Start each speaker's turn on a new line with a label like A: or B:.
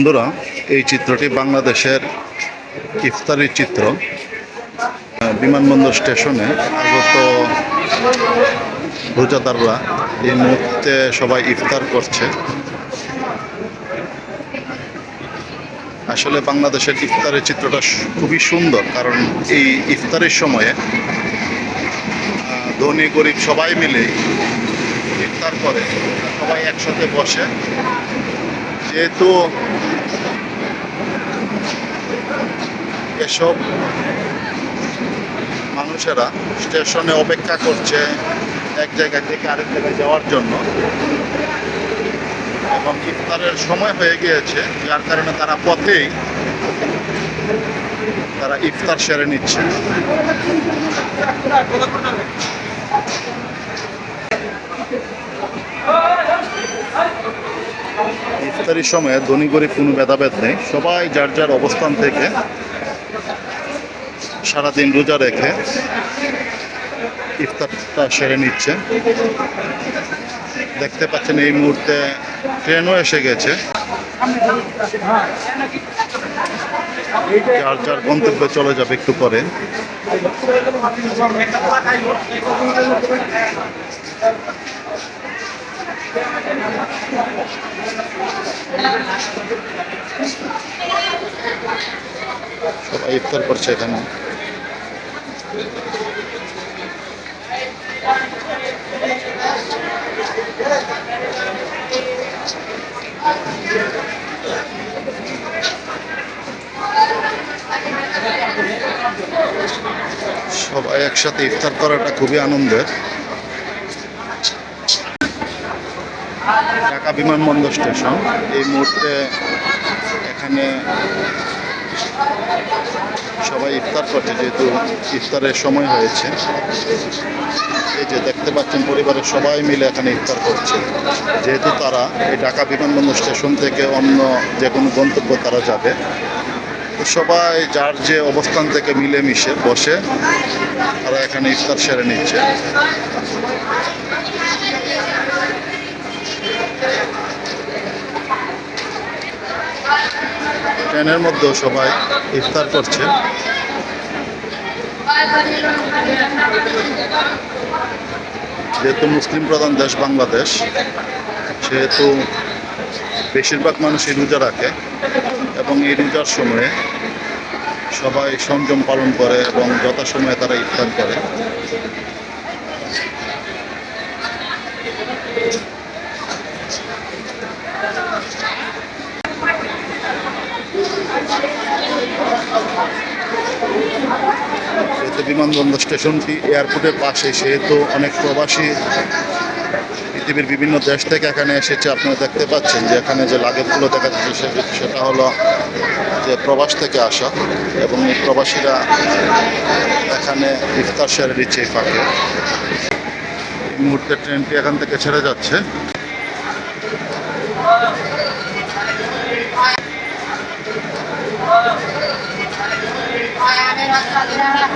A: বন্ধুরা, এই চিত্রটি বাংলাদেশের ইফতারির চিত্র। বিমানবন্দর স্টেশনে আগত রোজাদাররা এই মুহূর্তে সবাই ইফতার করছে। আসলে বাংলাদেশের ইফতারের চিত্রটা খুবই সুন্দর, কারণ এই ইফতারের সময়ে ধনী, গরিব সবাই মিলে ইফতার করে। সবাই একসাথে বসে। যেহেতু এসব মানুষেরা স্টেশনে অপেক্ষা করছে এক জায়গা থেকে আরেক জায়গায় যাওয়ার জন্য। এবং ইফতারের সময় হয়ে গিয়েছে, যার কারণে তারা পথেই তারা ইফতার সেরে নিচ্ছে। ইফতারির সময় ধনী গরিব কোনো ভেদাভেদ নেই। সবাই যার যার অবস্থান থেকে সারাদিন রোজা রেখে ইফতারটা সেরে নিচ্ছে। দেখতে পাচ্ছেন এই মুহূর্তে ট্রেনও এসে গেছে। যার যার গন্তব্যে চলে যাবে একটু পরে। সবাই ইফতার করছে এখানে। সবাই একসাথে ইফতার করাটা খুবই আনন্দের। ঢাকা বিমানবন্দর স্টেশন। এই মুহূর্তে এখানে সবাই ইফতার করছে যেহেতু ইফতারের সময় হয়েছে। এই যে দেখতে পাচ্ছেন পরিবারের সবাই মিলে এখানে ইফতার করছে। যেহেতু তারা এই ঢাকা বিমানবন্দর স্টেশন থেকে অন্য যে কোনো গন্তব্য তারা যাবে। সবাই যার যে অবস্থান থেকে মিলেমিশে বসে তারা এখানে ইফতার সেরে নিচ্ছে। ট্রেনের মধ্যেও সবাই ইফতার করছে। যেহেতু মুসলিম প্রধান দেশ বাংলাদেশ, সেহেতু বেশিরভাগ মানুষই রোজা রাখে এবং এই রোজার সময়ে সবাই সংযম পালন করে এবং যথাসময়ে তারা ইফতার করে। বিমানবন্দর স্টেশনটি এয়ারপোর্টের পাশে, সেহেতু অনেক প্রবাসী পৃথিবীর বিভিন্ন দেশ থেকে এখানে এসেছে। আপনারা দেখতে পাচ্ছেন যে এখানে যে লাগেজগুলো দেখা যাচ্ছে সেটা হলো যে প্রবাস থেকে আসা এবং এই প্রবাসীরা এখানে ইফতার সেরে দিচ্ছে এই ফাঁকে। এই মুহূর্তে ট্রেনটি এখান থেকে ছেড়ে যাচ্ছে।
B: Gracias.